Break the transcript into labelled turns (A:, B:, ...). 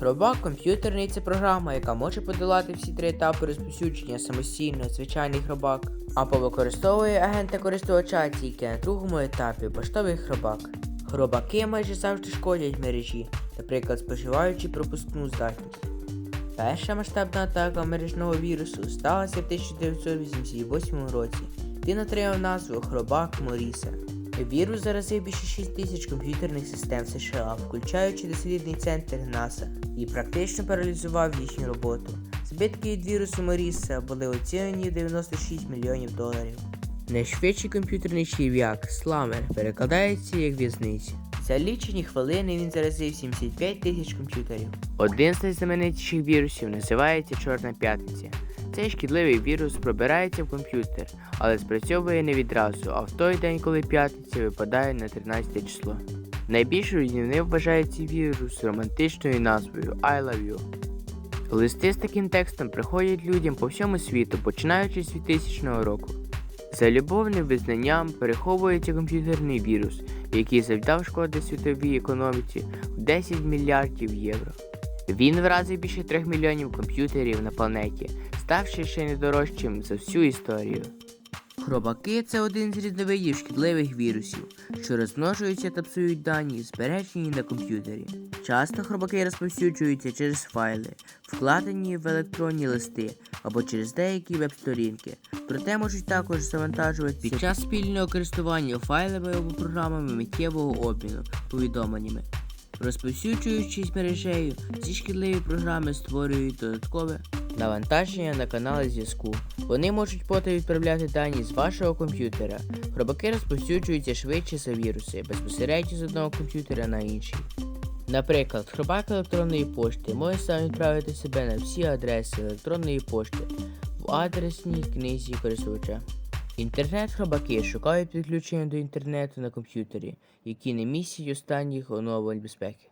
A: Хробак комп'ютерний це програма, яка може подолати всі три етапи розповсюдження самостійно, звичайний хробак, або використовує агента користувача тільки на другому етапі поштовий хробак. Хробаки майже завжди шкодять мережі, наприклад, споживаючи пропускну здатність. Перша масштабна атака мережного вірусу сталася в 1988 році. Він отримав назву Хробак Моріса. Вірус заразив більше 6 тисяч комп'ютерних систем США, включаючи дослідний центр НАСА, і практично паралізував їхню роботу. Збитки від вірусу Моріса були оцінені в 96 мільйонів доларів. Найшвидший комп'ютерний чів'як Сламер перекладається як в'язниця. За лічені хвилини він заразив 75 тисяч комп'ютерів. Один з найзнаменитіших вірусів називається Чорна п'ятниця. Цей шкідливий вірус пробирається в комп'ютер, але спрацьовує не відразу, а в той день, коли п'ятниця випадає на 13 число. Найбільш руйнівним вважається вірус романтичною назвою I love you. Листи з таким текстом приходять людям по всьому світу, починаючи з 2000 року. За любовним визнанням переховується комп'ютерний вірус, який завдав шкоди світовій економіці в 10 мільярдів євро. Він вразив більше 3 мільйонів комп'ютерів на планеті, ставши ще найдорожчим за всю історію. Хробаки це один з різновидів шкідливих вірусів, що розмножуються та псують дані, збережені на комп'ютері. Часто хробаки розповсюджуються через файли, вкладені в електронні листи або через деякі веб-сторінки, проте можуть також завантажуватися під час спільного користування файлами або програмами миттєвого обміну повідомленнями. Розповсюджуючись мережею, ці шкідливі програми створюють додаткове навантаження на канали зв'язку. Вони можуть потім відправляти дані з вашого комп'ютера. Хробаки розповсюджуються швидше за віруси, безпосередньо з одного комп'ютера на інший. Наприклад, хробак електронної пошти може сам відправити себе на всі адреси електронної пошти в адресній книзі користувача. Інтернет-хробаки шукають підключення до інтернету на комп'ютері, які не містять останніх оновлень безпеки.